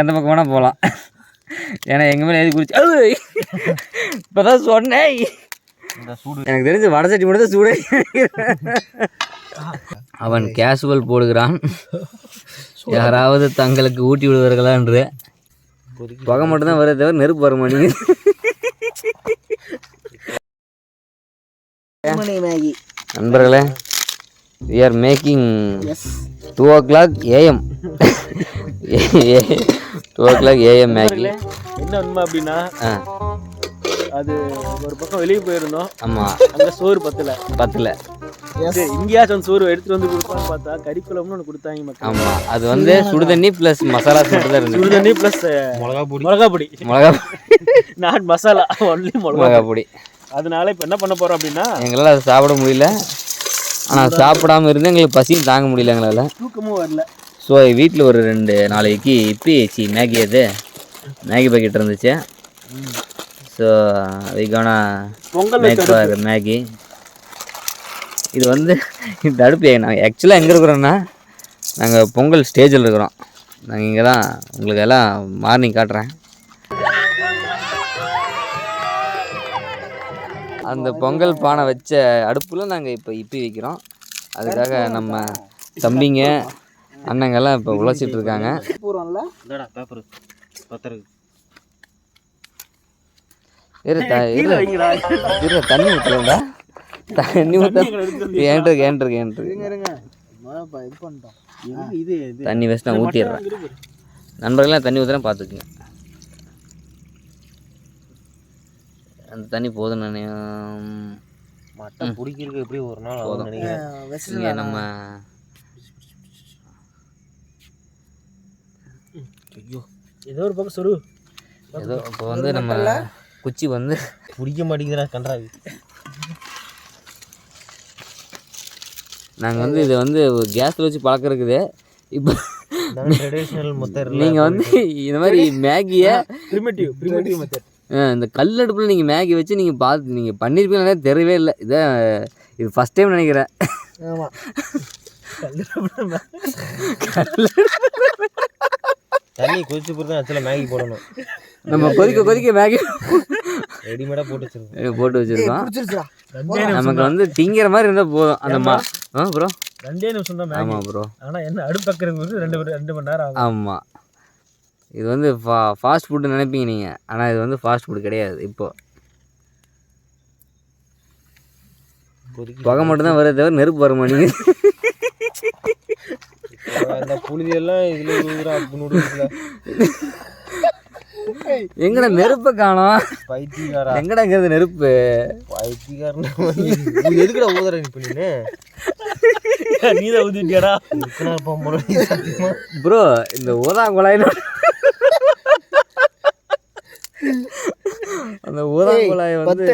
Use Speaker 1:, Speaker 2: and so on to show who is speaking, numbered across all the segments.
Speaker 1: எந்த பக்கம் வேணால் போகலாம் ஏன்னா எங்கள் மேலே எழுதி குடிச்சு இப்போ தான் சொன்னேன்.
Speaker 2: இந்த சூடு.
Speaker 1: எனக்கு தெரிஞ்சு வடை சட்டி மட்டும் தான் சூடே. அவன் கேஷுவல் போடுகிறான். யாராவது தங்களுக்கு ஊட்டி விடுவார்களா என்று. புகை மட்டும்தான் வருதே தவிர நெருப்பு வர மாட்டேங்குது நண்பர்களே we are making two o'clock AM two o'clock AM Maggi
Speaker 2: என்ன உண்மை அப்படின்னா அது ஒரு பக்கம் வெளியே போயிருந்தோம்.
Speaker 1: ஆமாம்
Speaker 2: அங்க சோறு பத்தல.
Speaker 1: பத்தில்.
Speaker 2: இங்கேயாச்சும் அந்த சோறு எடுத்துட்டு வந்து கொடுப்பான்னு பார்த்தா கறி குழம்புன்னு ஒன்று கொடுத்தாங்க மக்கள்.
Speaker 1: ஆமாம் அது வந்து சுடுதண்ணி ப்ளஸ் மசாலா மட்டும் தான்
Speaker 2: சுடுதண்ணி ப்ளஸ் மிளகா பொடி மிளகா பொடி
Speaker 1: மிளகா
Speaker 2: நாட் மசாலா ஒன்லி மிளகா
Speaker 1: மிளகா பொடி
Speaker 2: அதனால இப்போ என்ன பண்ண போறோம் அப்படின்னா
Speaker 1: எங்களால் அதை சாப்பிட முடியல. ஆனால் சாப்பிடாம இருந்து எங்களுக்கு பசியும் தாங்க முடியல எங்களால்.
Speaker 2: தூக்கமும் வரல.
Speaker 1: ஸோ வீட்டில் ஒரு ரெண்டு நாளைக்கு இப்பி சி மேகி அது மேகி பாக்கெட் இருந்துச்சு. So
Speaker 2: Pongal
Speaker 1: make for Maggi இது வந்து இந்த அடுப்பு நாங்கள் ஆக்சுவலாக எங்கே இருக்கிறோன்னா நாங்கள் பொங்கல் ஸ்டேஜில் இருக்கிறோம். நாங்கள் இங்கே தான் உங்களுக்கு எல்லாம் மார்னிங் காட்டுறேன். அந்த பொங்கல் பானை வச்ச அடுப்பில் நாங்கள் இப்போ இப்பி வைக்கிறோம். அதுக்காக நம்ம தம்பிங்க அண்ணங்கெல்லாம் இப்போ உழைச்சிட்டு இருக்காங்க. இரு த இரு. இரு தண்ணி ஊற்றுறா தண்ணி ஊற்ற
Speaker 3: பண்ணிட்டோம்.
Speaker 2: இது இது?
Speaker 1: தண்ணி வச்சு நான் ஊற்றிடுறேன் நண்பர்கள்லாம் தண்ணி ஊற்றுறேன் பார்த்துக்குங்க அந்த தண்ணி போதும் நான்
Speaker 2: மட்டை பிடிக்கிறதுக்கு எப்படி ஒரு நாள். நினைக்கிறேன்.
Speaker 1: நம்ம
Speaker 2: ஐயோ. ஏதோ ஒரு பக்கம் சொரு.
Speaker 1: ஏதோ இப்போ வந்து நம்ம குச்சி வந்து
Speaker 2: பிடிக்க மாட்டேங்கிறா கன்றாவி.
Speaker 1: நாங்கள் வந்து இதை வந்து கேஸில் வச்சு பழக்கம் இருக்குது இப்போ
Speaker 2: ட்ரெடிஷ்னல்
Speaker 1: நீங்கள் வந்து இந்த மாதிரி மேகியை
Speaker 2: ப்ரிமேட்டிவ் ப்ரிமேட்டிவ் மெத்தட்
Speaker 1: இந்த கல் அடுப்பில் நீங்கள் மேகி வச்சு நீங்கள் பார்த்து நீங்கள் பண்ணியிருப்பீங்களே தெரியவே இல்லை. இதான் இது ஃபஸ்ட் டைம் நினைக்கிறேன்.
Speaker 3: ஆமா.
Speaker 2: தண்ணி கொதிச்சு பொறுத்து ஆக்சுவலாக மேகி போடணும்?
Speaker 1: நம்ம கொதிக்க கொதிக்க மேகி
Speaker 2: ரெடிமேடாக போட்டு வச்சிருக்கோம்.
Speaker 1: போட்டு வச்சுருக்கோம். நமக்கு வந்து திங்கிற மாதிரி இருந்தால் போதும். அந்த மா ஆ ப்ரோ
Speaker 2: ரெண்டே நிமிஷம் தான்
Speaker 1: ஆமாம் ப்ரோ
Speaker 2: ஆனால் என்ன அடுப்பு வைக்கிறதுக்கு ரெண்டு மணி- ரெண்டு மணி நேரம் ஆகும்.
Speaker 1: ஆமாம் இது வந்து ஃபா ஃபாஸ்ட் ஃபுட்டு நினைப்பீங்க நீங்கள் ஆனால் இது வந்து ஃபாஸ்ட் ஃபுட் கிடையாது இப்போ. புகை மட்டும்தான் வருதே தவிர நெருப்பு வர மாட்டேங்குது.
Speaker 2: அந்த புழுதி எல்லாம் இதில் அப்பு நூடுல்ஸில்
Speaker 1: எங்கடா நெருப்பை காணோம்?
Speaker 2: பைத்தியக்காரா.
Speaker 1: எங்கடாங்கிறது நெருப்பு?
Speaker 2: பைத்தியக்காரன் எதுக்குடா ஊதுற நீ பண்ணினு நீ தான் ஊதிட்டியாடா
Speaker 1: ப்ரோ இந்த ஊதா குழாயில் அந்த ஊதா குழாய் வந்து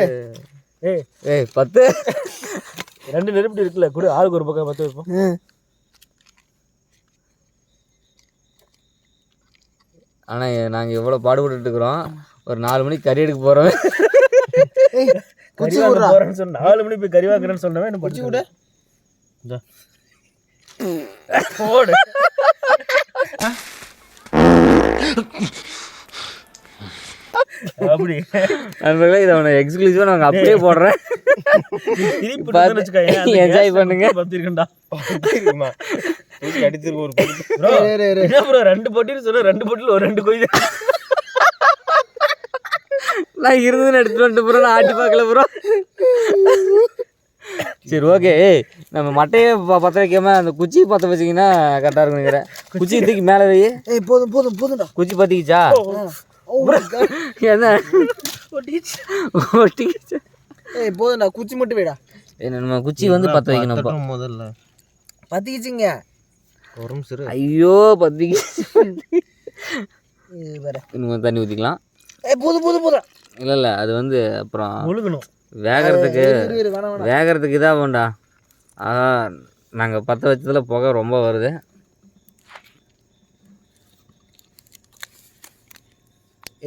Speaker 2: ஏய்
Speaker 1: ஏய் பத்து.
Speaker 2: ரெண்டு நெருப்பு இருக்குல்ல கூட ஆளுக்கு ஒரு பக்கம் பத்து வைப்போம்.
Speaker 1: ஆனால் நாங்கள் எவ்வளோ பாடுபட்டு இருக்கிறோம் ஒரு நாலு மணிக்கு கறி எடுக்க போகிறோம்
Speaker 2: கறி வாங்க போறேன்னு சொன்ன. நாலு மணி போய் கறி வாங்குறேன்னு சொன்னவன் என்ன படிச்சு கூட. போடு. அப்படி.
Speaker 1: நண்பர்களே இதை அவனை எக்ஸ்க்ளூசிவாக நாங்கள் அப்படியே போடுறேன். enjoy பண்ணுங்க.
Speaker 2: பத்திருக்கண்டா. ஒரு என்ன ப்ரோ ரெண்டு போட்டின்னு சொன்ன ரெண்டு போட்டியில் ஒரு ரெண்டு கொய்து
Speaker 1: நான் இருந்ததுன்னு எடுத்துட்டு வந்துட்டு ப்ரோ நான் ஆட்டி பார்க்கல ப்ரோ சரி ஓகே ஏய் நம்ம மட்டையை ப- பற்ற வைக்காம அந்த குச்சி பற்ற வச்சிங்கன்னா கரெக்டாக இருக்கும் நினைக்கிறேன். குச்சி. தூக்கி மேலே வை.
Speaker 3: ஏய் போதும் போதும் போதும்டா.
Speaker 1: குச்சி பற்றிக்கிச்சா
Speaker 3: God.
Speaker 1: என்ன? ஒட்டிக்கிச்சா.
Speaker 3: ஏய் போதும்டா குச்சி மட்டும் வைடா.
Speaker 1: ஏய், நம்ம குச்சி வந்து பற்ற வைக்கணும்
Speaker 2: முதல்ல. நிமிஷம்
Speaker 1: ஐயோ
Speaker 3: வேற
Speaker 1: இன்னும் தண்ணி ஊற்றிக்கலாம்
Speaker 3: ஏய் போதும் போதும் போதும்.
Speaker 1: இல்லை இல்லை அது வந்து அப்புறம்
Speaker 2: முழுகணும்.
Speaker 1: வேகிறதுக்கு வேகிறதுக்கு இதாக வேண்டா. ஆஹா நாங்கள் பற்ற வச்சதில் புகை ரொம்ப வருது.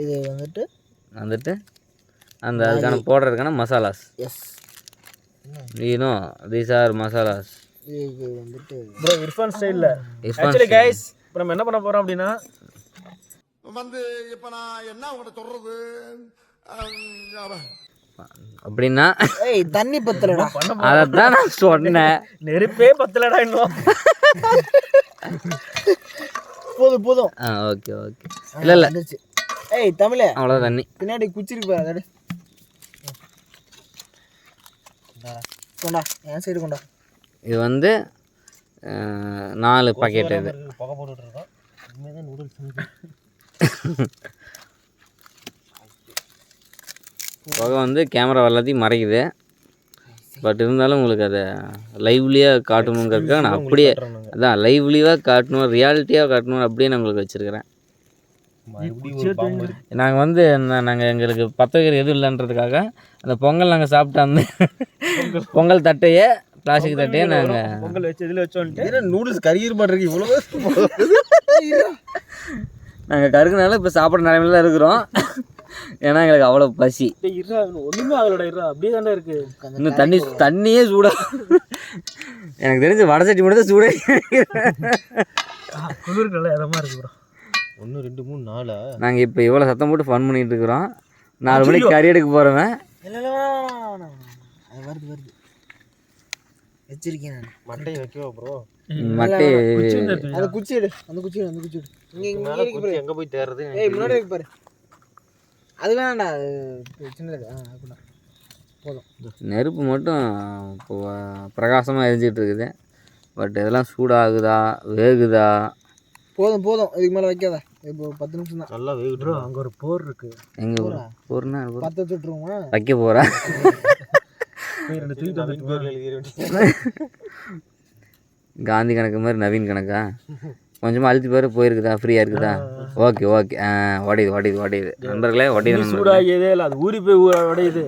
Speaker 3: இது வந்துட்டு?
Speaker 1: வந்துட்டு அந்த அதுக்கான போடுறதுக்கான மசாலாஸ்.
Speaker 3: எஸ்
Speaker 1: ஈனோ தீஸ் ஆர் மசாலாஸ்.
Speaker 3: இது வந்துட்டு
Speaker 2: ப்ரோ இர்ஃபான் ஸ்டைலில் ஆக்சுவலி கைஸ் இப்போ நம்ம என்ன பண்ண போகிறோம் அப்படின்னா
Speaker 4: வந்து இப்ப நான் என்ன உங்கள்கிட்ட சொல்றது?
Speaker 1: அப்படின்னா
Speaker 3: ஏய் தண்ணி பத்தலடா.
Speaker 1: அதைத்தான் நான் சொன்னேன்.
Speaker 2: நெருப்பே பத்தலடா இன்னும்.
Speaker 3: போதும் போதும்.
Speaker 1: ஆ ஓகே ஓகே. இல்லை இல்லை.
Speaker 3: ஏய் தமிழே.
Speaker 1: அவ்வளோதான் தண்ணி
Speaker 3: பின்னாடி குச்சி இருக்கு பாரு அதோட கொண்டா என் சைடு கொண்டா.
Speaker 1: இது வந்து நாலு பாக்கெட் இது.
Speaker 2: புகை போட்டுட்டு இருக்கோம். உண்மைதான் நூடுல்ஸ்
Speaker 1: புகை வந்து கேமரா எல்லாத்தையும் மறைக்குது. பட் இருந்தாலும் உங்களுக்கு அதை லைவ்லியாக காட்டணுங்கிறதுக்காக நான் அப்படியே அதான் லைவ்லியாக காட்டணும் ரியாலிட்டியாக காட்டணும் அப்படியே நான் உங்களுக்கு வச்சுருக்கிறேன். நாங்கள் வந்து நாங்கள் எங்களுக்கு வைக்கிற எதுவும் இல்லைன்றதுக்காக அந்த பொங்கல் நாங்கள் சாப்பிட்ட அந்த பொங்கல் தட்டையே பிளாஸ்டிக் தட்டையே நாங்கள்
Speaker 2: பொங்கல் வச்சு இதில் வச்சோன்ட்டு நூடுல்ஸ் கறிகிற மாட்டிருக்கு இவ்வளோ
Speaker 1: நாங்கள் கருக்குனால இப்போ சாப்பிட்ற நிலைமையில தான் இருக்கிறோம். ஏன்னா எங்களுக்கு அவ்வளோ பசி.
Speaker 2: ஒன்றுமே ஆகலடா இருறா அப்படியே தானே இருக்கு.
Speaker 1: இன்னும் தண்ணி தண்ணியே சூடா. எனக்கு தெரிஞ்சு வடை சட்டி மட்டும் தான் சூடே
Speaker 2: நல்லா இதமாக இருக்கு ப்ரோ ஒன்று ரெண்டு மூணு நாலா?
Speaker 1: நாங்கள் இப்போ இவ்வளோ சத்தம் போட்டு ஃபன் பண்ணிட்டு இருக்கிறோம். நாலு மணிக்கு கறி எடுக்க போகிறவன்
Speaker 3: வருது வருது. வச்சிருக்கேன் நான்.
Speaker 2: மட்டையை வைக்கவா ப்ரோ
Speaker 1: மட்டை
Speaker 3: அந்த குச்சி எடு அந்த குச்சி எடு அந்த குச்சி எடு. இங்க இங்க
Speaker 2: மேலே
Speaker 3: இருக்கு பாரு
Speaker 2: குச்சி எங்கே போய் தேடுறது
Speaker 3: ஏய் முன்னாடி இருக்கு பாரு. அது வேணாம்டா அது சின்னது ஆ போதும்.
Speaker 1: நெருப்பு மட்டும் இப்போ பிரகாசமாக எரிஞ்சிட்டு இருக்குது பட் இதெல்லாம் சூடாகுதா வேகுதா?
Speaker 3: போதும் போதும். இதுக்கு மேலே வைக்காத. இப்போ பத்து நிமிஷம் தான்
Speaker 2: நல்லா வேகுது. அங்கே ஒரு போர் இருக்கு.
Speaker 1: எங்கே பொருள்னா
Speaker 3: பத்து வச்சுட்ருவோமா
Speaker 1: வைக்க போகிறா
Speaker 2: போய் ரெண்டு எழுதிட
Speaker 1: காந்தி கணக்கு மாதிரி நவீன் கணக்கா? கொஞ்சமாக அழுத்தி பாரு போயிருக்குதா? ஃப்ரீயாக இருக்குதா? Okay okay. ஆ உடையுது உடையுது உடையுது நண்பர்களே உடையுது.
Speaker 2: சூடாகியதே இல்லை அது ஊறி போய் உடையுது.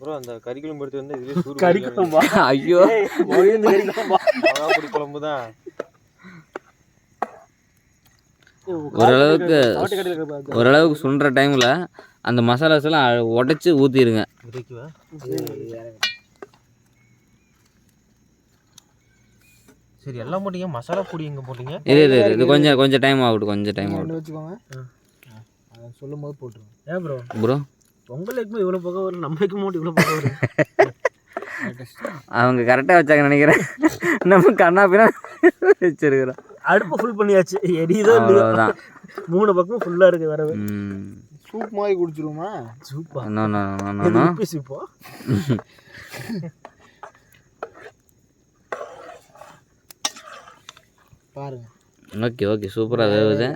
Speaker 2: ப்ரோ அந்த கறிக்குழம்பு எடுத்து வந்து இதுலேயே சூடு கறிக்குழம்பா
Speaker 1: ஐயோ.
Speaker 2: குழம்பு தான்.
Speaker 1: ஓரளவுக்கு ஓரளவுக்கு சுண்டுற டைமில் அந்த மசாலாஸ் எல்லாம் உடச்சி ஊற்றிடுங்க
Speaker 2: சரி எல்லாம் போட்டீங்க? மசாலா பொடி எங்கே போட்டீங்க?
Speaker 1: இது இது இது, கொஞ்சம் கொஞ்சம் டைம் ஆகட்டும் கொஞ்சம் டைம் ஆகட்டும்.
Speaker 3: வச்சுக்கோங்க. அதை சொல்லும் போது போட்டுருவோம்
Speaker 2: ஏன் ப்ரோ
Speaker 1: ப்ரோ
Speaker 2: பொங்கல் இவ்வளோ புகை வரும் நம்ம வைக்கும் போது இவ்வளோ புகை வரும்.
Speaker 1: அவங்க கரெக்டாக வச்சாங்க நினைக்கிறேன். நம்ம கண்ணா பின்னா வச்சிருக்கிறோம்.
Speaker 2: அடுப்பு ஃபுல் பண்ணியாச்சு. எரியுதோ இல்லையோ? மூணு பக்கமும் ஃபுல்லாக இருக்குது வரவு.
Speaker 3: சூப் மாதிரி குடிச்சிருவோமா?
Speaker 2: சூப்பா.
Speaker 1: நோ
Speaker 2: இப்போ
Speaker 3: பாருங்க.
Speaker 1: Okay okay. சூப்பராக வேவுது.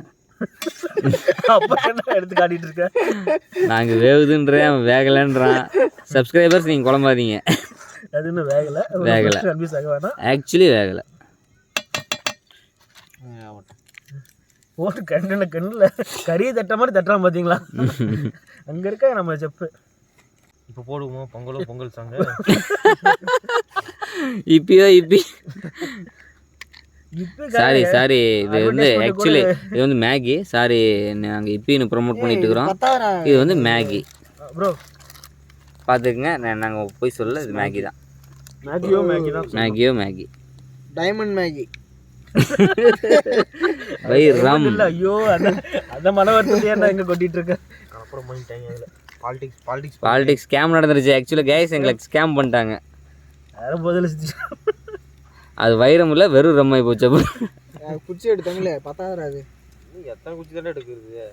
Speaker 2: அப்பா என்ன எடுத்து காட்டிட்டு இருக்க?
Speaker 1: நாங்கள் வேவுதுன்றேன் அவன் வேகலைன்றான். சப்ஸ்கிரைபர்ஸ் நீங்கள் குழம்பாதீங்க.
Speaker 2: அது இன்னும் வேகல.
Speaker 1: வேகல. ஆக்சுவலி வேகலை.
Speaker 2: போட்டு கண்ணில் கண்ணில். கறியை தட்ட மாதிரி தட்டுறான் பார்த்தீங்களா அங்கே இருக்க நம்ம செப்பு? இப்போ போடுவோம்? பொங்கலோ பொங்கல் சாங்க
Speaker 1: இப்பியோ இப்பி
Speaker 2: இப்போ
Speaker 1: சாரி சாரி இது வந்து ஆக்சுவலி இது வந்து மேகி சாரி நாங்கள் இப்பின்னு ப்ரோமோட் பண்ணிட்டு இருக்கிறோம். இது வந்து மேகி
Speaker 2: ப்ரோ
Speaker 1: பார்த்துக்குங்க நாங்கள் போய் சொல்ல இது மேகி தான்.
Speaker 2: மேகியோ மேகி தான்
Speaker 1: மேகியோ மேகி
Speaker 3: டைமண்ட் மேகி
Speaker 1: பை ரம்.
Speaker 2: இல்லை ஐயோ அந்த அந்த மன வருத்தத்தையே நான் இங்கே கொட்டிட்டு இருக்கேன் அப்புறம் பண்ணிட்டாங்க அதில் பாலிடிக்ஸ் பாலிடிக்ஸ்
Speaker 1: பாலிடிக்ஸ் ஸ்கேம் நடந்துருச்சு. ஆக்சுவலி கேஸ் எங்களுக்கு ஸ்கேம் பண்ணிட்டாங்க.
Speaker 2: யாரும் பதில்
Speaker 1: அது வைரம் இல்லை வெறும் ரம்மாய் போச்சு அப்போ
Speaker 3: குச்சி எடு தமிழ் பத்தாயிரம் அது
Speaker 2: எத்தனை குச்சி தானே எடுக்கிறது?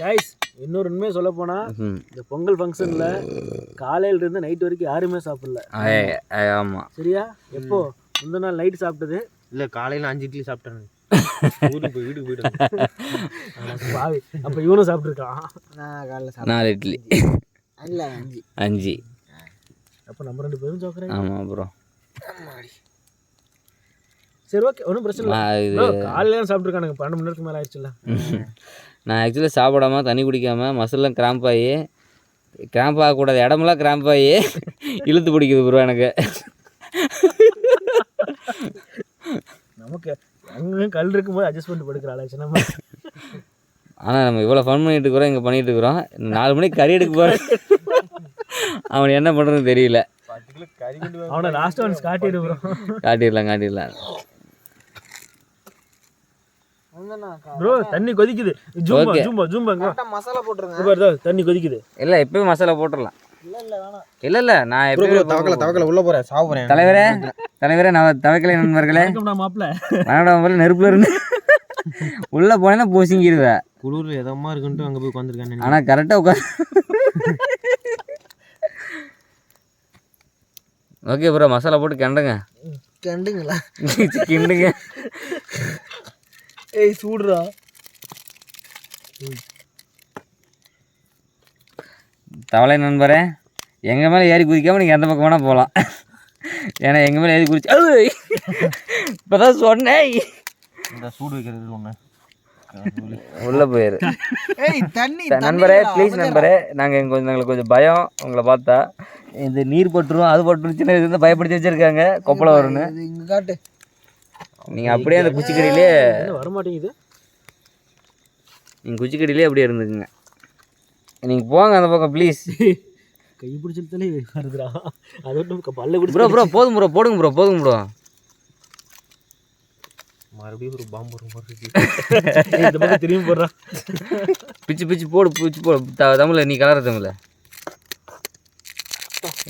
Speaker 2: கைஸ் இன்னொரு உண்மையை சொல்ல போனா. இந்த பொங்கல் ஃபங்க்ஷனில் காலையில இருந்து நைட் வரைக்கும் யாருமே சாப்பிடல.
Speaker 1: ஆமா.
Speaker 2: சரியா? எப்போ? முந்தின நாள் நைட் சாப்பிட்டது. இல்லை காலையில் அஞ்சு இட்லி சாப்பிட்டேன் ஊருக்கு போய் வீட்டுக்கு போயிட்டு பாவி. அப்போ இவனும்
Speaker 3: நான் காலைல
Speaker 1: நாலு இட்லி.
Speaker 3: இல்லை அஞ்சு.
Speaker 1: அஞ்சு.
Speaker 2: அப்போ நம்ம ரெண்டு பேரும் சாப்பிட்றேன்.
Speaker 1: ஆமாம் ப்ரோ
Speaker 2: சரி ஓகே ஒன்றும் பிரச்சனை இல்லை. காலையில தான் சாப்பிட்ருக்கானுங்க பன்னெண்டு மணி நேரத்துக்கு மேலே ஆயிடுச்சுல்ல.
Speaker 1: நான் ஆக்சுவலி சாப்பிடாம தண்ணி குடிக்காம மசில்லாம் கிராம்ப் ஆகி கிராம்ப் ஆகக்கூடாது. இடமெல்லாம் கிராம்ப் ஆகி இழுத்து பிடிக்குது ப்ரோ எனக்கு.
Speaker 2: நமக்கு அங்கேயும் கல் இருக்கும்போது அட்ஜஸ்ட் பண்ணிட்டு படுக்கிற ஆளாச்சு நம்ம
Speaker 1: ஆனால் நம்ம இவ்வளோ ஃபன் பண்ணிட்டு இருக்கிறோம் இங்கே பண்ணிட்டு இருக்கிறோம். நாலு மணிக்கு கறி எடுக்க போகிறேன் அவன் என்ன பண்ணுறதுன்னு தெரியல.
Speaker 2: அவனை லாஸ்ட் ஒன்ஸ் காட்டிட்டு ப்ரோ
Speaker 1: காட்டிடலாம் காட்டிடலாம்.
Speaker 2: ப்ரோ தண்ணி கொதிக்குது. ஜூம்பா. ஜூம்பா ஜூம்பா
Speaker 3: மசாலா போட்டுருங்க.
Speaker 2: தண்ணி கொதிக்குது.
Speaker 1: இல்லை எப்பயும் மசாலா போட்டுடலாம்
Speaker 3: இல்லை இல்லை வேணாம்.
Speaker 1: இல்லை இல்லை நான் எப்பயும்
Speaker 5: தவக்கல தவக்கல உள்ள போறேன் சாவ போறேன்.
Speaker 1: தலைவரே தலைவரே நான் தவக்கலை நண்பர்களே.
Speaker 2: மாப்பிள்ள.
Speaker 1: நெருப்புல இருந்து. உள்ளே போனேன்னா பூசிங்கிடுவேன்
Speaker 5: குளிர் எதமா இருக்குன்ட்டு அங்க போய் உட்காந்துருக்கேன்
Speaker 1: ஆனால் கரெக்டாக உட்காந்து ஓகே ப்ரோ மசாலா போட்டு கிண்டுங்க.
Speaker 3: கண்டுங்களா?
Speaker 1: கிண்டுங்க.
Speaker 3: ஏய் சூடுறா.
Speaker 1: தவளை நண்பரே எங்கள் மேலே ஏறி குதிக்காம நீங்கள் எந்த பக்கம் வேணால் போகலாம் ஏன்னா எங்கள் மேலே ஏறி குதிச்சு இப்போ தான் சொன்னேன்.
Speaker 5: இந்த சூடு வைக்கிறது ஒண்ணு.
Speaker 1: உள்ளே போயிரு.
Speaker 3: ஏய் தண்ணி
Speaker 1: த- நண்பரே ப்ளீஸ் நண்பரே நாங்கள் எங்க கொஞ்சம் எங்களுக்கு கொஞ்சம் பயம் உங்களை பார்த்தா. இது நீர் பட்டுரும் அது பட்டுருச்சுன்னு இது வந்து பயப்படுத்தி வச்சுருக்காங்க கொப்பளை வரும்னு.
Speaker 3: காட்டு.
Speaker 1: நீங்கள் அப்படியே அந்த குச்சிக்கடியிலே
Speaker 2: வரமாட்டேங்குது?
Speaker 1: நீங்கள் குச்சிக்கடியிலே அப்படியே இருந்துக்குங்க. நீங்கள் போங்க அந்த பக்கம் ப்ளீஸ்
Speaker 2: கை பிடிச்சிருத்தாலே வருதுடா. அது மட்டும் பல்ல பிடிச்சி
Speaker 1: ப்ரோ ப்ரோ போதும் ப்ரோ போடுங்க ப்ரோ போதுங்க ப்ரோ.
Speaker 5: மறுபடியும் ஒரு பாம்பு வரும்
Speaker 2: இந்த பக்கம் திரும்பி போடுறான்
Speaker 1: பிச்சு பிச்சு போடு பிச்சு போடு. தமிழ் நீ கலர் தமிழ்.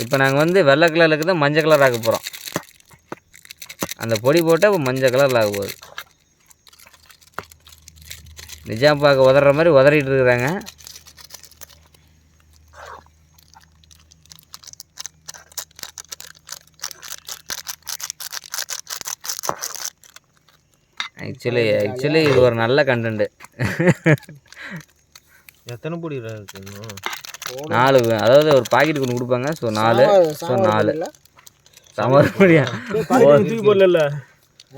Speaker 1: இப்போ நாங்கள் வந்து வெள்ளை கலருக்கு தான் மஞ்சள் கலர் ஆக்க போகிறோம் அந்த பொடி போட்டால் இப்போ மஞ்சள் கலரில் ஆக போகுது. நிஜாம் பார்க்க உதற மாதிரி உதறிட்டு இருக்கிறாங்க. ஆக்சுவலி ஆக்சுவலி இது ஒரு நல்ல கண்டென்ட்டு
Speaker 5: எத்தனை பொடி
Speaker 1: நாலு அதாவது ஒரு பாக்கெட் கொண்டு கொடுப்பாங்க ஸோ நாலு ஸோ நாலு. சமர் முடியா
Speaker 2: பாக்கெட் தூக்கி போடல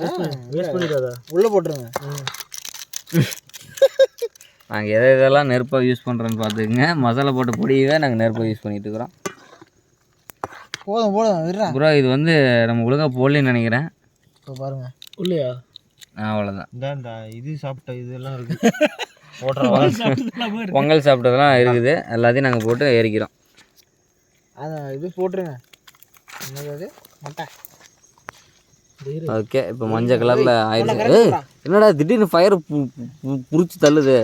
Speaker 2: வேஸ்ட் பண்ணிடாதா.
Speaker 3: உள்ள போட்டுருங்க.
Speaker 1: நாங்கள் எதை இதெல்லாம் நெருப்பாக யூஸ் பண்ணுறோன்னு பார்த்துக்குங்க. மசாலா போட்ட பொடியவே நாங்கள் நெருப்பாக யூஸ் பண்ணிட்டு இருக்கிறோம்
Speaker 3: போதும் போதும்
Speaker 1: ப்ரோ இது வந்து நம்ம ஒழுங்காக போடலன்னு நினைக்கிறேன்.
Speaker 3: இப்போ பாருங்க.
Speaker 2: இல்லையா
Speaker 1: அவ்வளோதான்
Speaker 5: இந்த இது சாப்பிட்ட இதெல்லாம் இருக்கு. ஓட்டுற
Speaker 1: பொங்கல் சாப்பிட்டதெல்லாம் இருக்குது. எல்லாத்தையும் நாங்கள் போட்டு எரிக்கிறோம்
Speaker 3: அதை இது போட்டுருங்க. என்னது
Speaker 1: ஓகே இப்போ மஞ்சள் கலரில் ஆயிடுச்சு என்னடா திடீர்னு ஃபயர் புரிச்சு தள்ளுது.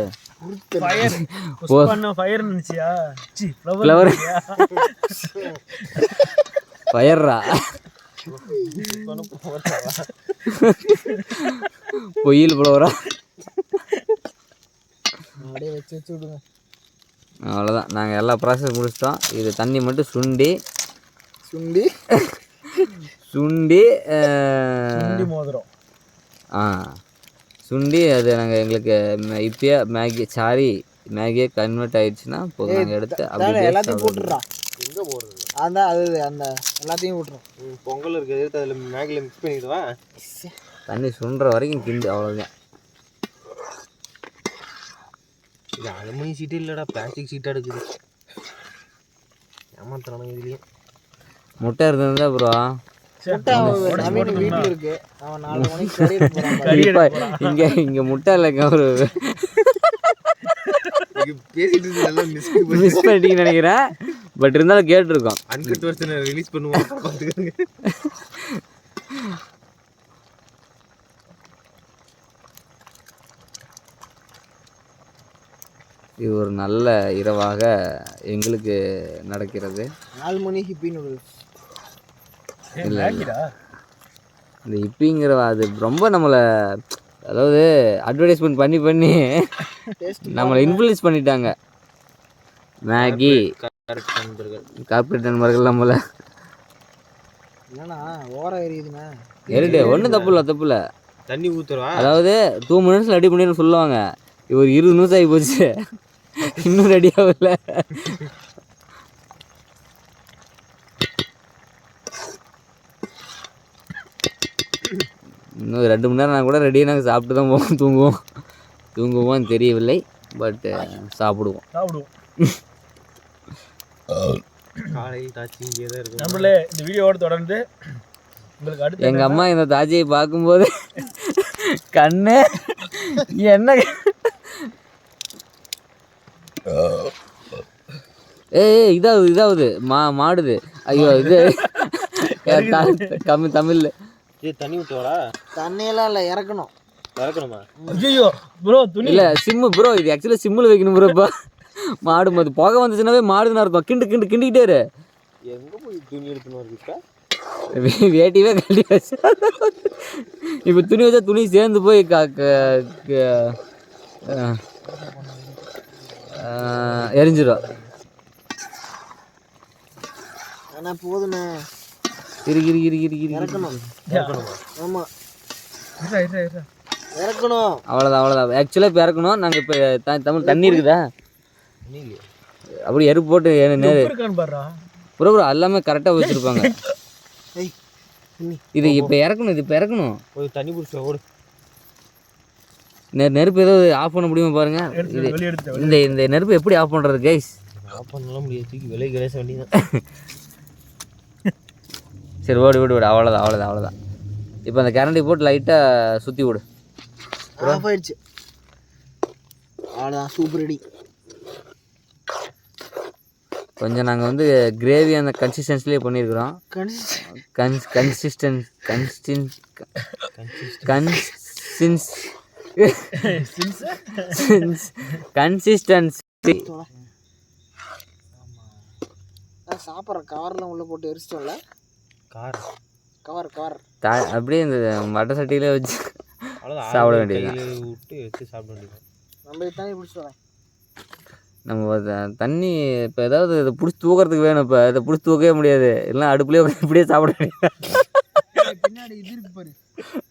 Speaker 1: ஃபயர்ரா பொய்யில்
Speaker 3: விடுங்க
Speaker 1: அவ்வளோதான் நாங்கள் எல்லா ப்ராசஸ் முடிச்சிட்டோம். இது தண்ணி மட்டும் சுண்டி.
Speaker 3: சுண்டி?
Speaker 1: சுண்டி
Speaker 2: மோதிரம்.
Speaker 1: ஆ. சுண்டி அது நாங்கள் எங்களுக்கு ம- இப்பயே மேகி சாரி மேகியே கன்வெர்ட் ஆயிடுச்சுன்னா போதும். நாங்கள் எடுத்து அப்படியே
Speaker 3: எல்லாத்தையும்
Speaker 1: சாப்பிடுவோம்.
Speaker 3: போட்டுடுறா.
Speaker 5: எங்க போடுறது?
Speaker 3: அந்த அது அந்த எல்லாத்தையும் போட்டுரும்.
Speaker 5: ம், பொங்கல் இருக்கு. எடுத்து அதுல மேகில மிக்ஸ் பண்ணிடுவா
Speaker 1: தண்ணி சுண்டுற வரைக்கும் கிண்டு அவ்வளோதான்
Speaker 5: இது அலுமினியம் சீட்டு இல்லடா. பிளாஸ்டிக் சீட்டா இருக்குது ஏமாத்துறானுங்க இதுலயும்
Speaker 1: முட்டை இருந்ததுதான் ப்ரோ. இங்கே இங்கே முட்டை இல்லைங்க ஒரு
Speaker 5: மிஸ்
Speaker 1: பண்ணிட்டீங்கன்னு நினைக்கிறேன். பட் இருந்தாலும் கேட்டிருக்கோம்.
Speaker 5: அன்கட் வருஷன் ரிலீஸ் பண்ணுவோம். பார்த்துக்கோங்க
Speaker 1: இது ஒரு நல்ல இரவாக எங்களுக்கு நடக்கிறது.
Speaker 3: நாலு மணி ஹிப்பி நூடுல்ஸ்.
Speaker 1: இல்லை இந்த ஹிப்பிங்கிற அது ரொம்ப நம்மளை அதாவது அட்வர்டைஸ்மெண்ட் பண்ணி பண்ணி நம்மளை இன்ஃப்ளூயன்ஸ் பண்ணிட்டாங்க. மேகி கார்பரேட் நண்பர்கள் நம்மளை.
Speaker 3: என்னண்ணா ஓரம் எரியுதுண்ணா.
Speaker 1: ஏறிட்டு ஒன்றும் தப்பு இல்லை தப்பு இல்லை
Speaker 5: தண்ணி ஊத்துறவா?
Speaker 1: அதாவது டூ மினிட்ஸில் ரெடி பண்ணிடுன்னு சொல்லுவாங்க. இவர் இருபது நிமிஷம் ஆகி போச்சு. இன்னும் ரெடி ஆகல. இன்னும் ரெண்டு மணி நேரம் நான் கூட ரெடியாக நாங்கள் சாப்பிட்டு தான் போவோம் தூங்குவோம். தூங்குவோம் தெரியவில்லை பட்டு சாப்பிடுவோம்.
Speaker 2: சாப்பிடுவோம்.
Speaker 5: காலையில் தாச்சி இங்கே தான் இருக்கும்.
Speaker 2: நம்மளே இந்த வீடியோவோட தொடர்ந்து உங்களுக்கு அடுத்து
Speaker 1: எங்கள் அம்மா இந்த தாஜியை பார்க்கும்போது கண்ணு என்ன? ஏய் இதாகுது இதாகுது மா மாடுது. ஐயோ இது த- கம்மி தமிழில்.
Speaker 5: ஏய் தண்ணி ஊற்றுவாடா
Speaker 3: தண்ணியெல்லாம் இல்லை இறக்கணும்.
Speaker 5: இறக்கணுமா?
Speaker 2: ஐயோ ப்ரோ துணி.
Speaker 1: இல்லை சிம்மு ப்ரோ இது ஆக்சுவலாக சிம்மில் வைக்கணும் ப்ரோப்பா மாடு மது புகை வந்துச்சுனாவே மாடுன்னு அர்த்தம். கிண்டு கிண்டு கிண்டிக்கிட்டே இரு.
Speaker 5: எங்க போய் துணி எடுத்துன்னு வருதுக்கா
Speaker 1: வே- வேட்டியவே கழட்டி வச்சு. இப்போ துணி வச்சா துணி சேர்ந்து போய் எரிஞ்சிடும்
Speaker 3: ஆனா போதுண்ணே.
Speaker 1: இரு இரு இரு இரு இரு.
Speaker 3: இறக்கணும்.
Speaker 5: இறக்கணுமா
Speaker 3: ஆமா.
Speaker 2: இருடா, இருடா, இருடா.
Speaker 3: இறக்கணும்.
Speaker 1: அவ்வளோதான் அவ்வளோதான் ஆக்சுவலாக இப்போ இறக்கணும். நாங்கள் இப்போ த தமிழ் தண்ணி இருக்குதா? அப்படி எருப்பு போட்டு நேரு ப்ரோ ப்ரோ எல்லாமே கரெக்டாக வச்சுருப்பாங்க. இது இப்போ இறக்கணும் இது இப்போ இறக்கணும்.
Speaker 5: தண்ணி பிடிச்ச ஓடு.
Speaker 1: நெ நெருப்பு ஏதோ ஆஃப் பண்ண முடியுமா பாருங்க?
Speaker 2: வெளியே
Speaker 1: இந்த இந்த நெருப்பு எப்படி ஆஃப் பண்ணுறது கைஸ்
Speaker 5: ஆஃப் பண்ணலாம் முடியாது. தூக்கி விலை கிடைச்ச வேண்டியதான்
Speaker 1: சரி ஓடு விடு விடு அவ்வளோதான் அவ்வளோதான் அவ்வளோதான் இப்போ அந்த கரண்டி போட்டு லைட்டாக சுற்றி விடு.
Speaker 3: ஆஃப் ஆயிடுச்சு அவ்வளோதான் சூப்பர் ரெடி கொஞ்சம்
Speaker 1: நாங்கள் வந்து கிரேவி அந்த கன்சிஸ்டன்ஸ்லேயே பண்ணியிருக்கிறோம். கன்ஸ் கன்சிஸ்டன்ஸ் கன்ஸ்டின் கன்சின்ஸ் கன்சிஸ்டன்ஸ்
Speaker 3: சாப்பிட்ற கவர்லாம் உள்ள போட்டு எரிச்சிட்டோம்ல.
Speaker 5: கார்.
Speaker 3: Cover cover.
Speaker 1: தா அப்படியே இந்த மட்டை சட்டியிலே வச்சு சாப்பிட வேண்டியது
Speaker 5: விட்டு எடுத்து சாப்பிட வேண்டியது
Speaker 3: நம்ம தண்ணி
Speaker 1: நம்ம இப்போ ஏதாவது இதை பிடிச்சி தூக்கிறதுக்கு வேணும் இப்போ இதை பிடிச்சி தூக்கவே முடியாது. இல்லைன்னா அடுப்புலேயே உட்காந்து இப்படியே சாப்பிட வேண்டியது
Speaker 3: பின்னாடி இது இருக்கு பாரு.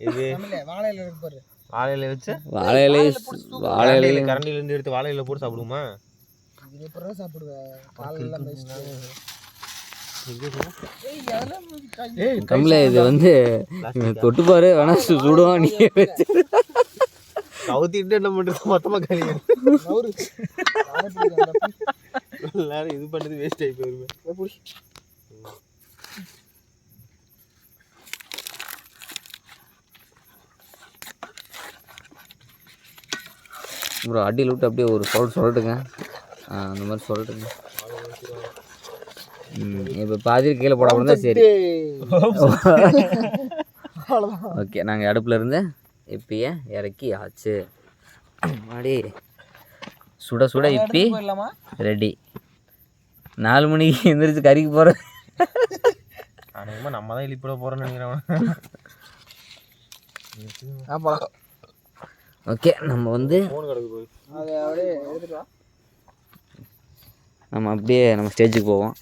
Speaker 5: இது
Speaker 3: வாழையில இருக்கு பாரு.
Speaker 5: வாழையில வச்சு?
Speaker 1: வாழை இலையை வாழை
Speaker 5: வாழையில
Speaker 1: இலையை
Speaker 5: கரண்டில இருந்து எடுத்து வாழையில போட்டு சாப்பிடுமா
Speaker 3: இது எப்பறம் சாப்பிடுவேன்?
Speaker 1: தமிழ இது வந்து தொட்டு பாரு வேணா சுடுவான் நீ வச்சு
Speaker 5: கவுத்திட்டு என்ன பண்றது? மொத்தமா கழிவு. எல்லாரும் இது பண்ணது வேஸ்ட் ஆகி போயிருமே.
Speaker 1: ப்ரோ அடியில் விட்டு அப்படியே ஒரு சொல் சொல்லட்டுங்க. அந்த மாதிரி சொல்லட்டுங்க. இப்போ பாதி கீழே போடாம இருந்தால் சரி. ஓகே நாங்கள் அடுப்பில் இருந்து இப்பயே இறக்கி ஆச்சு. மாடி சுட சுட இப்பி ரெடி. நாலு மணிக்கு எந்திரிச்சு கறிக்கு போகிறேன்
Speaker 5: அநேகமா நம்ம தான் இழிப்பட போறோம்னு நினைக்கிறேன்.
Speaker 1: ஓகே நம்ம வந்து
Speaker 5: ஃபோன் கிடக்கு போய்.
Speaker 3: அதை அப்படியே எடுத்துட்டு வா.
Speaker 1: நம்ம அப்படியே நம்ம ஸ்டேஜுக்கு போவோம்.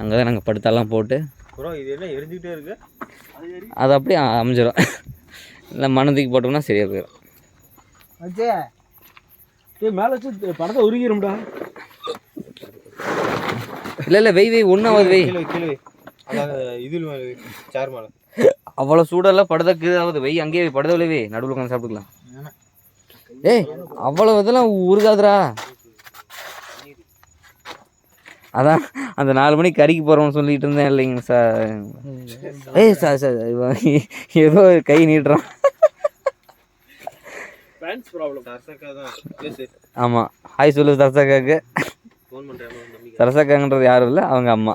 Speaker 1: அங்கே தான் நாங்கள் படுத்தாலாம் போட்டு
Speaker 5: ப்ரோ இது என்ன எரிஞ்சுக்கிட்டே இருக்கு?
Speaker 1: அது அப்படியே அமைஞ்சிடும் இல்லை மணந்துக்கு போட்டோம்னா சரியாக போயிடும்
Speaker 2: ஏய் மேலே வச்சு படத்தை உருகிரும்டா.
Speaker 1: இல்லை இல்லை வெய் வெய் ஒன்றாவது வெய்
Speaker 5: இதில் வை, சேர் மேலே.
Speaker 1: அவ்வளோ சூடெல்லாம் படுதக்கு ஆகுது. வெய் அங்கேயே படுதவில்லை நடுவில் உட்காந்து சாப்பிட்டுக்கலாம். ஏய் அவ்வளோ இதெல்லாம் உருகாதுடா. அதான் அந்த நாலு மணிக்கு கறிக்கு போகிறோம்னு சொல்லிட்டு இருந்தேன் இல்லைங்க சார். ஏய் சார் சார் ஏதோ கை நீட்டுறான். ஆமாம் ஹாய் சொல்லு சரசாக்காக்கு. சரசாக்காங்கன்றது யாரும் இல்லை அவங்க அம்மா.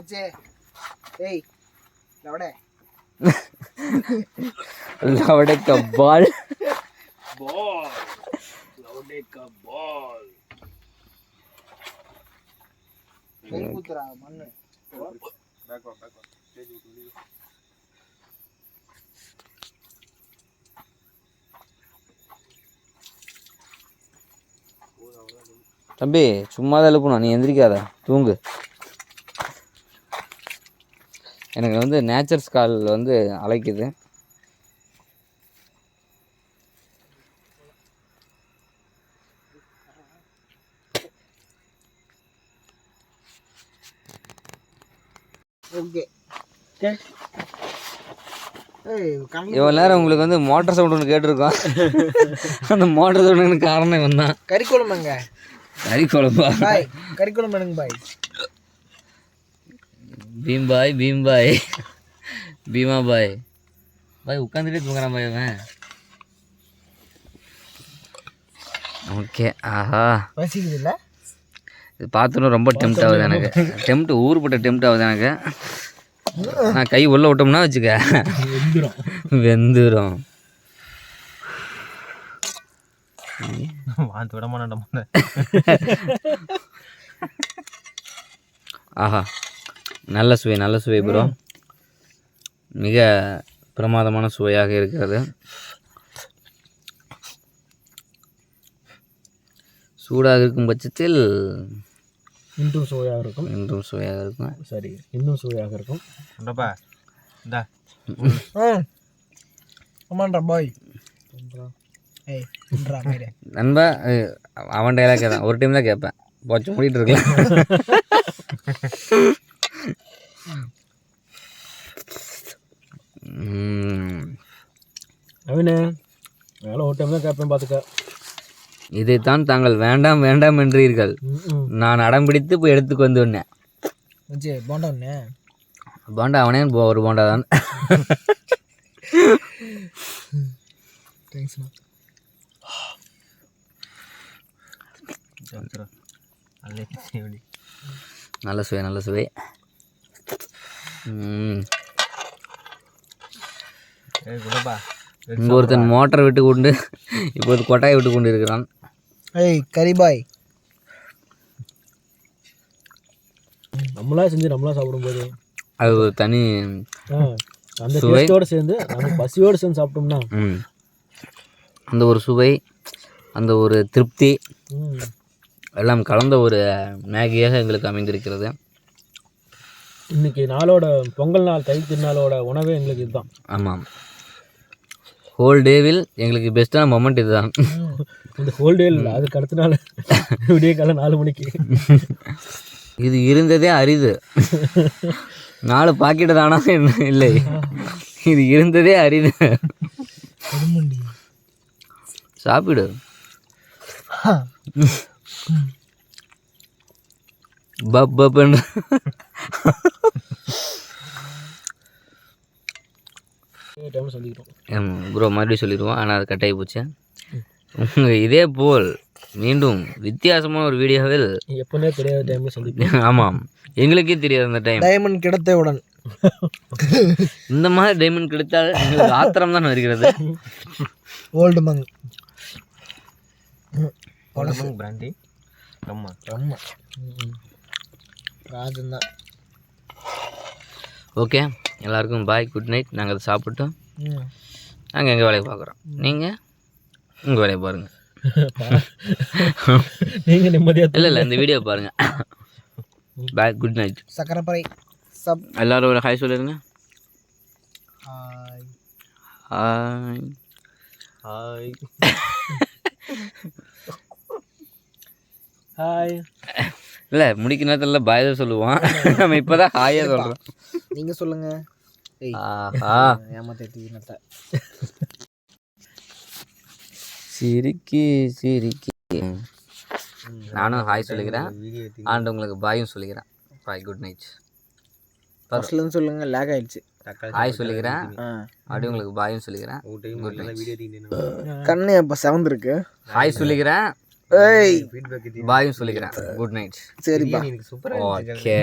Speaker 3: லவடே.
Speaker 1: லவடை கப்பால்
Speaker 2: பால் லவுடேக்கா பால்
Speaker 3: கை ஊத்துறாங்க மண்ணு.
Speaker 1: தம்பி சும்மா தான் எழுப்பணும் நீ எந்திரிக்காத. தூங்கு. எனக்கு வந்து நேச்சர்ஸ் கால் வந்து அழைக்குது.
Speaker 3: ஓகே.
Speaker 1: இவ்வளோ நேரம் உங்களுக்கு வந்து மோட்டர் சவுண்ட் ஒன்று கேட்டிருக்கோம். அந்த மோட்டர் சவுண்டுக்கு காரணம் இவன் தான்.
Speaker 3: கறி குழம்புங்க
Speaker 1: கறி குழம்பா
Speaker 3: பாய் கறி குழம்பு பாய்.
Speaker 1: பீம் பாய் பீம் பாய். பீமா பாய். பாய் உட்காந்துட்டே தூங்குறான் பாய் அவன் ஓகே ஆஹா.
Speaker 3: பசிக்குது இல்லை
Speaker 1: இது பார்த்தோன்னு ரொம்ப டெம்ட் ஆகுது எனக்கு. டெம்ட் ஊருப்பட்ட டெம்ட் ஆகுது எனக்கு. நான் கை உள்ள விட்டோம்னா வச்சுக்க. வெந்துடும்
Speaker 5: வாந்து விட மாட்டேன்
Speaker 1: ஆஹா. நல்ல சுவை நல்ல சுவை ப்ரோ. மிக பிரமாதமான சுவையாக இருக்கிறது. சூடாக இருக்கும் பட்சத்தில்
Speaker 2: இன்றும் சுவையாக இருக்கும்.
Speaker 1: இன்றும் சுவையாக இருக்கும்.
Speaker 2: சரி இன்னும் சுவையாக இருக்கும்.
Speaker 5: உண்டப்பா இந்தா.
Speaker 3: ஆமாண்டா பாய்.
Speaker 1: நண்பா அவன் டைலாக் தான் ஒரு டைம் தான் கேட்பேன். போச்சு மூடிட்டு இருக்கலாம்.
Speaker 2: நவீனே வேலை ஒரு டைம் தான் கேட்பேன் பார்த்துக்க
Speaker 1: இதைத்தான் தாங்கள் வேண்டாம் வேண்டாம் என்றீர்கள். நான் அடம் பிடித்து போய் எடுத்துக்கு வந்து வந்தேன்
Speaker 3: போண்டா ஒன்று
Speaker 1: போண்டா அவனே போ- ஒரு போண்டா தான்.
Speaker 3: தேங்க்ஸ்ண்ணா
Speaker 5: நல்ல
Speaker 1: சுவை நல்ல சுவை. ம்.
Speaker 5: ஏய் குணப்பா
Speaker 1: இங்க ஒருத்தன் மோட்டரை விட்டு கொண்டு இப்போது கொட்டாயை விட்டு கொண்டு இருக்கிறான்
Speaker 3: ஏய் கறி பாய்
Speaker 2: நம்மளா செஞ்சு நம்மளா சாப்பிடும்போது.
Speaker 1: அது ஒரு தனி
Speaker 2: அந்த. டேஸ்டோட சேர்ந்து நம்ம பசியோடு சேர்ந்து சாப்பிட்டோம்னா.
Speaker 1: ம். அந்த ஒரு சுவை அந்த ஒரு திருப்தி எல்லாம் கலந்த ஒரு மேகியாக எங்களுக்கு அமைந்திருக்கிறது.
Speaker 2: இன்னைக்கு நாளோட பொங்கல் நாள் தை திருநாளோட உணவே எங்களுக்கு இதுதான்.
Speaker 1: ஆமாம். ஹோல் டேவில் எங்களுக்கு பெஸ்ட்டான மொமெண்ட் இதுதான்.
Speaker 2: இந்த ஹோல் டே இல்லை அதுக்கு அடுத்த நாள் விடிய காலம் நாலு மணிக்கு.
Speaker 1: இது இருந்ததே அரிது. நாலு பாக்கெட்டு தானா என்ன? இல்லை. இது இருந்ததே அரிது. சாப்பிடு. பப் பப்னு.
Speaker 2: சந்திக்கிறோம்
Speaker 1: ப்ரோ மறுபடியும் சொல்லிடுவோம். ஆனால் அது கட்டாயி போச்சு. உங்கள் இதே போல் மீண்டும் வித்தியாசமான ஒரு வீடியோவில்
Speaker 2: எப்போனே தெரியாத டைம்ல சந்திப்போம்
Speaker 1: ஆமாம். எங்களுக்கே தெரியாது அந்த டைம்
Speaker 3: டைமண்ட் கிடைத்தவுடன்.
Speaker 1: இந்த மாதிரி டைமண்ட் கிடைத்தால் எங்களுக்கு ஆத்திரம் தான் வருகிறது.
Speaker 3: ஓல்டு மங்
Speaker 5: பிராண்டி ஆமா
Speaker 3: ஆமாம் ராஜன் தான்
Speaker 1: ஓகே. எல்லாருக்கும் பாய் குட் நைட் நாங்கள் அதை சாப்பிட்டோம் நாங்கள் எங்கள் வேலையை பார்க்குறோம்? நீங்கள் உங்கள் வேலையை பாருங்கள்
Speaker 2: நீங்க நிம்மதியா
Speaker 1: இல்லை இல்லை இந்த வீடியோ பாருங்கள் பாய் குட் நைட்
Speaker 3: சக்கரைப்பறை சப்.
Speaker 1: எல்லாரும் ஒரு ஹாய் சொல்லிடுங்க
Speaker 3: ஹாய்
Speaker 1: ஹாய்
Speaker 5: ஹாய்
Speaker 2: ஹாய்
Speaker 1: இல்லை முடிக்க நேரத்தில் பாய் தான் சொல்லுவான். நம்ம இப்போ தான் ஹாயாக சொல்கிறோம்
Speaker 3: நீங்கள் சொல்லுங்க. ஏய்
Speaker 1: ஆஹா.
Speaker 3: ஏமாத்தி நட்டை
Speaker 1: சிரிக்கி சிரிக்கி. நானும் ஹாய் சொல்லிக்கிறேன். அண்ட் உங்களுக்கு பாயும் சொல்லிக்கிறேன். பாய் குட் நைட்
Speaker 3: ஃபர்ஸ்ட்லேருந்து சொல்லுங்க லேக் ஆயிடுச்சு.
Speaker 1: ஹாய் சொல்லிக்கிறேன். அப்படியே உங்களுக்கு பாயும் சொல்லிக்கிறேன்.
Speaker 5: வீடியோ தீண்டேன்
Speaker 3: கண்ணு இப்போ செவந்திருக்கு.
Speaker 1: ஹாய் சொல்லிக்கிறேன்.
Speaker 3: ஏய்.
Speaker 5: ஃபீட்பேக்
Speaker 1: பாயும் சொல்லிக்கிறேன். குட் நைட்
Speaker 3: சரிப்பா.
Speaker 5: சூப்பராக
Speaker 1: ஓகே